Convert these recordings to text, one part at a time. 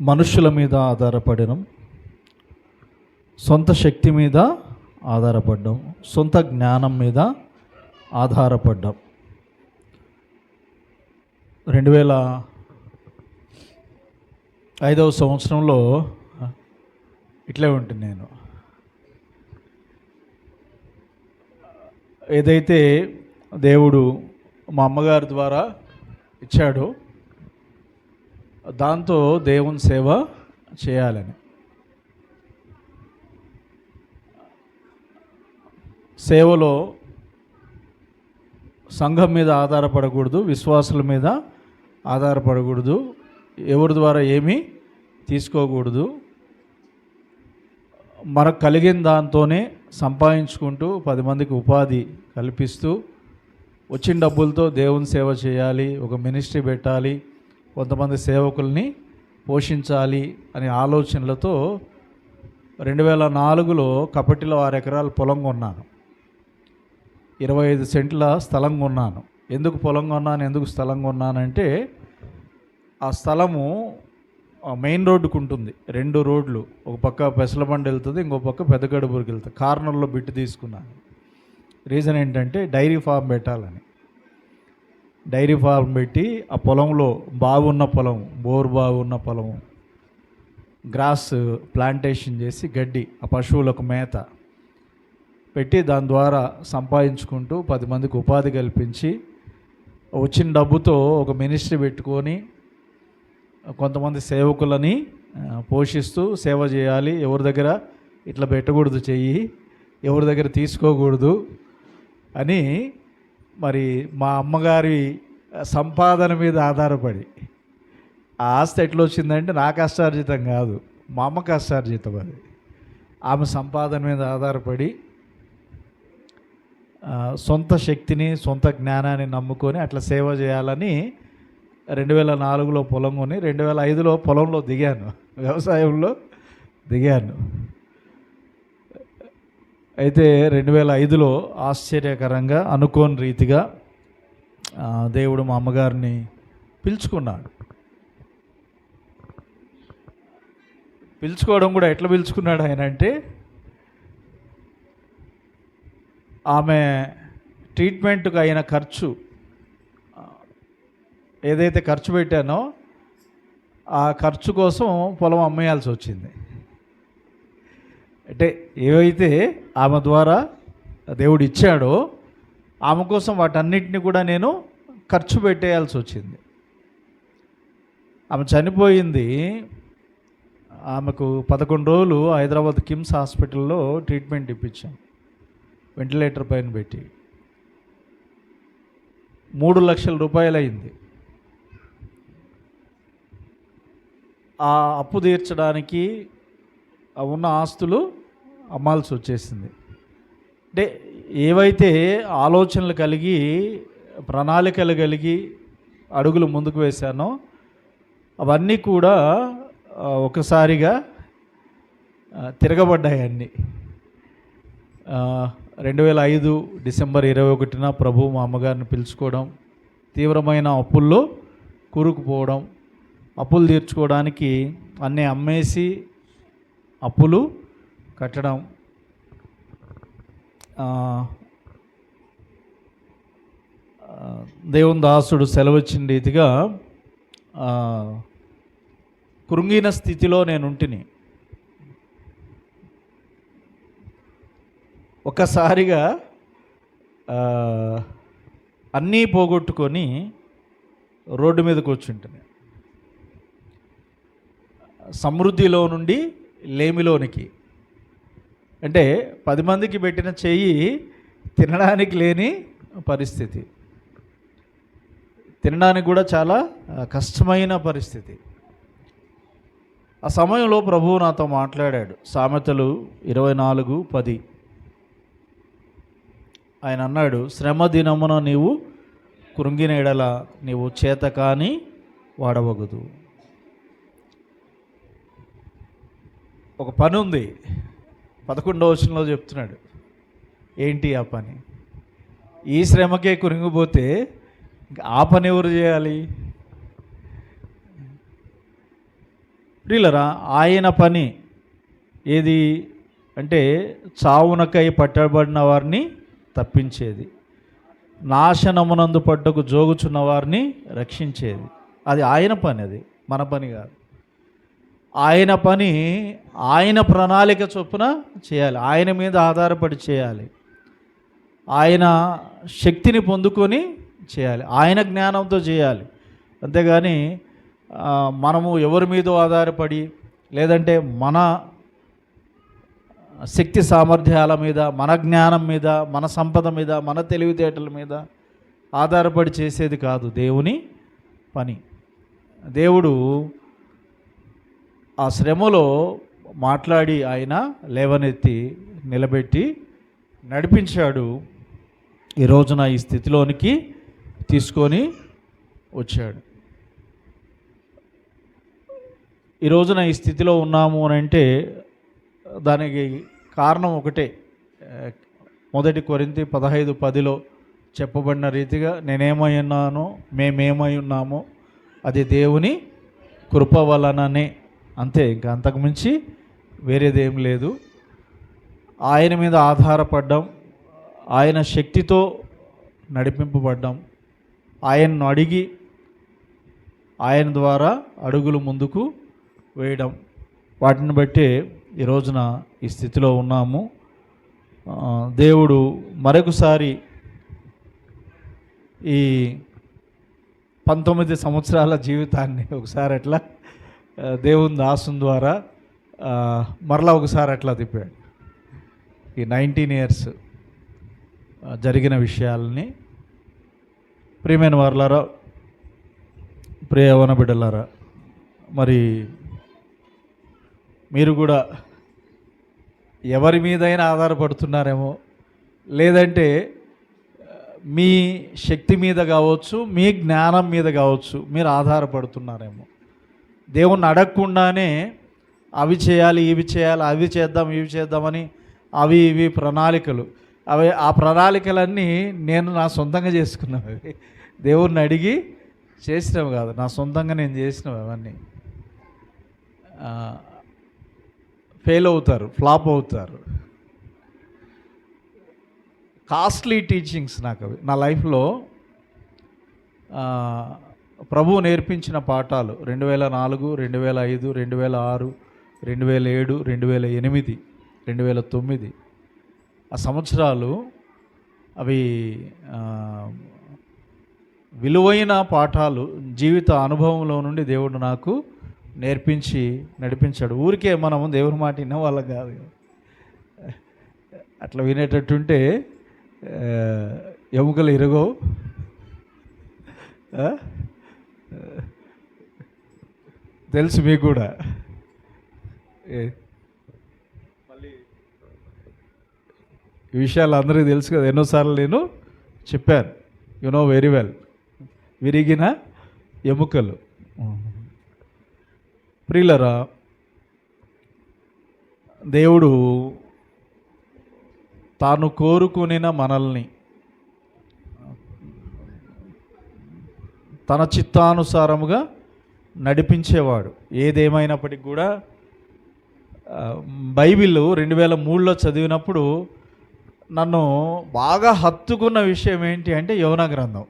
మనుషుల మీద ఆధారపడడం సొంత శక్తి మీద ఆధారపడ్డాం. సొంత జ్ఞానం మీద ఆధారపడ్డాం. రెండు వేల ఐదవ సంవత్సరంలో ఇట్లే ఉంటుంది నేను. ఏదైతే దేవుడు మా అమ్మగారి ద్వారా ఇచ్చాడో దాంతో దేవుని సేవ చేయాలని. సేవలో సంఘం మీద ఆధారపడకూడదు విశ్వాసుల మీద ఆధారపడకూడదు ఎవరి ద్వారా ఏమీ తీసుకోకూడదు. మనకు కలిగిన దాంతోనే సంపాదించుకుంటూ పది మందికి ఉపాధి కల్పిస్తూ వచ్చిన డబ్బులతో దేవుని సేవ చేయాలి ఒక మినిస్ట్రీ పెట్టాలి కొంతమంది సేవకుల్ని పోషించాలి అనే ఆలోచనలతో రెండు వేల నాలుగులో కపటిలో ఆరు ఎకరాల పొలం కొన్నాను. ఇరవై ఐదు సెంట్ల స్థలం కొన్నాను. ఎందుకు పొలం కొన్నాను ఎందుకు స్థలం కొన్నానంటే ఆ స్థలము మెయిన్ రోడ్డుకు ఉంటుంది. రెండు రోడ్లు. ఒక పక్క పెసలబండి వెళ్తుంది ఇంకో పక్క పెద్దగడుపురికి వెళ్తుంది. కార్నర్లో బిట్టు తీసుకున్నాను. రీజన్ ఏంటంటే డైరీ ఫామ్ పెట్టాలని. డైరీ ఫార్మ్ పెట్టి ఆ పొలంలో బాగున్న పొలం బోర్ బాగున్న పొలం గ్రాస్ ప్లాంటేషన్ చేసి గడ్డి ఆ పశువులకు మేత పెట్టి దాని ద్వారా సంపాదించుకుంటూ పది మందికి ఉపాధి కల్పించి వచ్చిన డబ్బుతో ఒక మినిస్ట్రీ పెట్టుకొని కొంతమంది సేవకులని పోషిస్తూ సేవ చేయాలి. ఎవరి దగ్గర ఇట్లా పెట్టకూడదు చెయ్యి ఎవరి దగ్గర తీసుకోకూడదు అని మరి మా అమ్మగారి సంపాదన మీద ఆధారపడి. ఆ ఆస్తి ఎట్లా వచ్చిందంటే నా కష్టార్జితం కాదు మా అమ్మ కష్టార్జితం అది. ఆమె సంపాదన మీద ఆధారపడి సొంత శక్తిని సొంత జ్ఞానాన్ని నమ్ముకొని అట్లా సేవ చేయాలని రెండు వేల నాలుగులో పొలం కొని రెండు వేల ఐదులో పొలంలో దిగాను. వ్యవసాయంలో దిగాను. అయితే రెండు వేల ఐదులో ఆశ్చర్యకరంగా అనుకోని రీతిగా దేవుడు మా అమ్మగారిని పిలుచుకున్నాడు. పిలుచుకోవడం కూడా ఎట్లా పిలుచుకున్నాడు ఆయన అంటే ఆమె ట్రీట్మెంట్కి అయిన ఖర్చు ఏదైతే ఖర్చు పెట్టానో ఆ ఖర్చు కోసం పొలం అమ్మేయాల్సి వచ్చింది. అంటే ఏవైతే ఆమె ద్వారా దేవుడు ఇచ్చాడో ఆమె కోసం వాటన్నిటిని కూడా నేను ఖర్చు పెట్టేయాల్సి వచ్చింది. ఆమె చనిపోయింది. ఆమెకు పదకొండు రోజులు హైదరాబాద్ కిమ్స్ హాస్పిటల్లో ట్రీట్మెంట్ ఇప్పించాం. వెంటిలేటర్ పైన పెట్టి. మూడు లక్షల రూపాయలు అయింది ఆ అప్పు తీర్చడానికి ఉన్న ఆస్తులు అమ్మాల్సి వచ్చేసింది. అంటే ఏవైతే ఆలోచనలు కలిగి ప్రణాళికలు కలిగి అడుగులు ముందుకు వేశానో అవన్నీ కూడా ఒకసారిగా తిరగబడ్డాయి అన్నీ. రెండు వేల ఐదు డిసెంబర్ ఇరవై ఒకటిన ప్రభు మా అమ్మగారిని పిలుచుకోవడం తీవ్రమైన అప్పుల్లో కూరుకుపోవడం అప్పులు తీర్చుకోవడానికి అన్నీ అమ్మేసి అప్పులు కట్టడం దేవుని దాసుడు సెలవిచ్చిన రీతిగా కృంగిన స్థితిలో నేను ఉంటిని ఒకసారిగా అన్నీ పోగొట్టుకొని రోడ్డు మీద కూర్చుంటుంది సమృద్ధిలో నుండి లేమిలోనికి. అంటే పది మందికి పెట్టిన చెయ్యి తినడానికి లేని పరిస్థితి. తినడానికి కూడా చాలా కష్టమైన పరిస్థితి. ఆ సమయంలో ప్రభువు నాతో మాట్లాడాడు. సామెతలు ఇరవై నాలుగు పది. ఆయన అన్నాడు శ్రమ దినమున నీవు కృంగినేడల నీవు చేత కానీ వాడవగదు. ఒక పని ఉంది. పదకొండవ వచనంలో చెప్తున్నాడు. ఏంటి ఆ పని? ఈ శ్రమకే కురింగిపోతే ఆ పని ఎవరు చేయాలి? ప్రియులరా ఆయన పని ఏది అంటే చావునకై పట్టబడిన వారిని తప్పించేది. నాశనమునందు పడ్డకు జోగుచున్న వారిని రక్షించేది. అది ఆయన పని అది మన పని కాదు. ఆయన పని ఆయన ప్రణాళిక చొప్పున చేయాలి. ఆయన మీద ఆధారపడి చేయాలి. ఆయన శక్తిని పొందుకొని చేయాలి. ఆయన జ్ఞానంతో చేయాలి. అంతేగాని మనము ఎవరి మీద ఆధారపడి లేదంటే మన శక్తి సామర్థ్యాల మీద మన జ్ఞానం మీద మన సంపద మీద మన తెలివితేటల మీద ఆధారపడి చేసేది కాదు దేవుని పని. దేవుడు ఆ శ్రమలో మాట్లాడి ఆయన లేవనెత్తి నిలబెట్టి నడిపించాడు. ఈ రోజున ఈ స్థితిలోనికి తీసుకొని వచ్చాడు. ఈ రోజున ఈ స్థితిలో ఉన్నాము అని అంటే దానికి కారణం ఒకటే. మొదటి కొరింతి పదహైదు పదిలో చెప్పబడిన రీతిగా నేనేమై ఉన్నానో మేమేమై ఉన్నామో అది దేవుని కృప వలననే అంతే ఇంకా అంతకుమించి వేరేదేం లేదు. ఆయన మీద ఆధారపడ్డం ఆయన శక్తితో నడిపింపబడ్డం ఆయన్ను అడిగి ఆయన ద్వారా అడుగులు ముందుకు వేయడం. వాటిని బట్టి ఈ రోజున ఈ స్థితిలో ఉన్నాము. దేవుడు మరొకసారి ఈ పంతొమ్మిది సంవత్సరాల జీవితాన్ని ఒకసారి అట్లా దేవుని దాసం ద్వారా మరలా ఒకసారి అట్లా తిప్పాడు. ఈ నైన్టీన్ ఇయర్స్ జరిగిన విషయాలని. ప్రియమైన వారులారా ప్రియవన బిడ్డలారా మరి మీరు కూడా ఎవరి మీదైనా ఆధారపడుతున్నారేమో లేదంటే మీ శక్తి మీద కావచ్చు మీ జ్ఞానం మీద కావచ్చు మీరు ఆధారపడుతున్నారేమో. దేవుణ్ణి అడగకుండానే అవి చేయాలి ఇవి చేయాలి అవి చేద్దాం ఇవి చేద్దామని అవి ఇవి ప్రణాళికలు. అవి ఆ ప్రణాళికలన్నీ నేను నా సొంతంగా చేసుకున్నవి దేవుణ్ణి అడిగి చేసినవి కాదు. నా సొంతంగా నేను చేసినవి అవన్నీ. ఫెయిల్ అవుతారు ఫ్లాప్ అవుతారు. కాస్ట్లీ టీచింగ్స్ నాకు అవి. నా లైఫ్లో ప్రభువు నేర్పించిన పాఠాలు రెండు వేల నాలుగు రెండు వేల ఐదు రెండు వేల ఆరు రెండు వేల ఏడు రెండు వేల ఎనిమిది రెండు వేల తొమ్మిది. ఆ సంవత్సరాలు అవి విలువైన పాఠాలు జీవిత అనుభవంలో నుండి దేవుడు నాకు నేర్పించి నడిపించాడు. ఊరికే మనము దేవుని మాట విన్న వాళ్ళం కాదు. అట్లా వినేటట్టుంటే ఎముకలు ఇరగవు. తెలుసు మీకు కూడా. ఏ- ఈ విషయాలు అందరికీ తెలుసు కదా ఎన్నోసార్లు నేను చెప్పాను. యు నో వెరీ వెల్ విరిగిన ఎముకలు. ప్రియులరా దేవుడు తాను కోరుకునిన మనల్ని తన చిత్తానుసారముగా నడిపించేవాడు. ఏదేమైనప్పటికి కూడా బైబిల్ రెండు వేల మూడులో చదివినప్పుడు నన్ను బాగా హత్తుకున్న విషయం ఏంటి అంటే యవన గ్రంథం.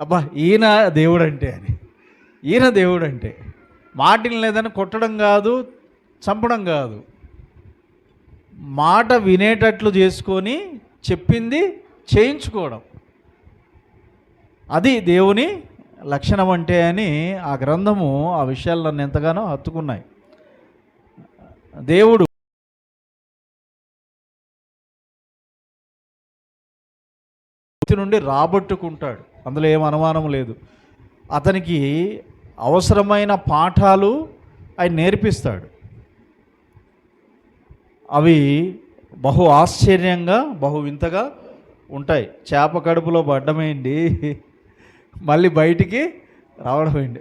అబ్బా ఈయన దేవుడంటే అని. ఈయన దేవుడంటే. మాటిని లేదని కొట్టడం కాదు చంపడం కాదు. మాట వినేటట్లు చేసుకొని చెప్పింది చేయించుకోవడం. అది దేవుని లక్షణం అంటే అని ఆ గ్రంథము ఆ విషయాలు నన్ను ఎంతగానో హత్తుకున్నాయి. దేవుడు నుండి రాబట్టుకుంటాడు. అందులో ఏం అనుమానం లేదు. అతనికి అవసరమైన పాఠాలు ఆయన నేర్పిస్తాడు. అవి బహు ఆశ్చర్యంగా బహు వింతగా ఉంటాయి. చేప కడుపులో పడ్డమేంటి? మళ్ళీ బయటికి రావడం ఏంటి?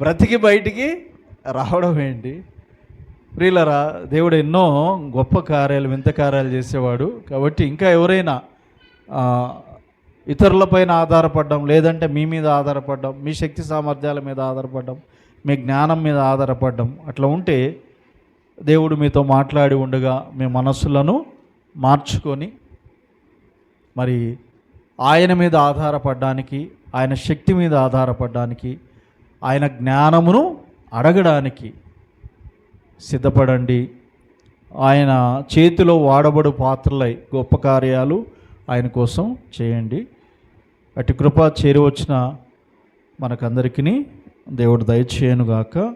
బ్రతికి బయటికి రావడం ఏంటి? ప్రియులరా దేవుడు ఎన్నో గొప్ప కార్యాలు వింత కార్యాలు చేసేవాడు. కాబట్టి ఇంకా ఎవరైనా ఇతరులపైన ఆధారపడడం లేదంటే మీ మీద ఆధారపడడం మీ శక్తి సామర్థ్యాల మీద ఆధారపడడం మీ జ్ఞానం మీద ఆధారపడడం అట్లా ఉంటే దేవుడు మీతో మాట్లాడి ఉండగా మీ మనస్సులను మార్చుకొని మరి ఆయన మీద ఆధారపడడానికి ఆయన శక్తి మీద ఆధారపడడానికి ఆయన జ్ఞానమును అడగడానికి సిద్ధపడండి. ఆయన చేతిలో వాడబడు పాత్రలై గొప్ప కార్యాలు ఆయన కోసం చేయండి. అటు కృప చేరువచ్చిన మనకందరికీ దేవుడు దయచేయనుగాక.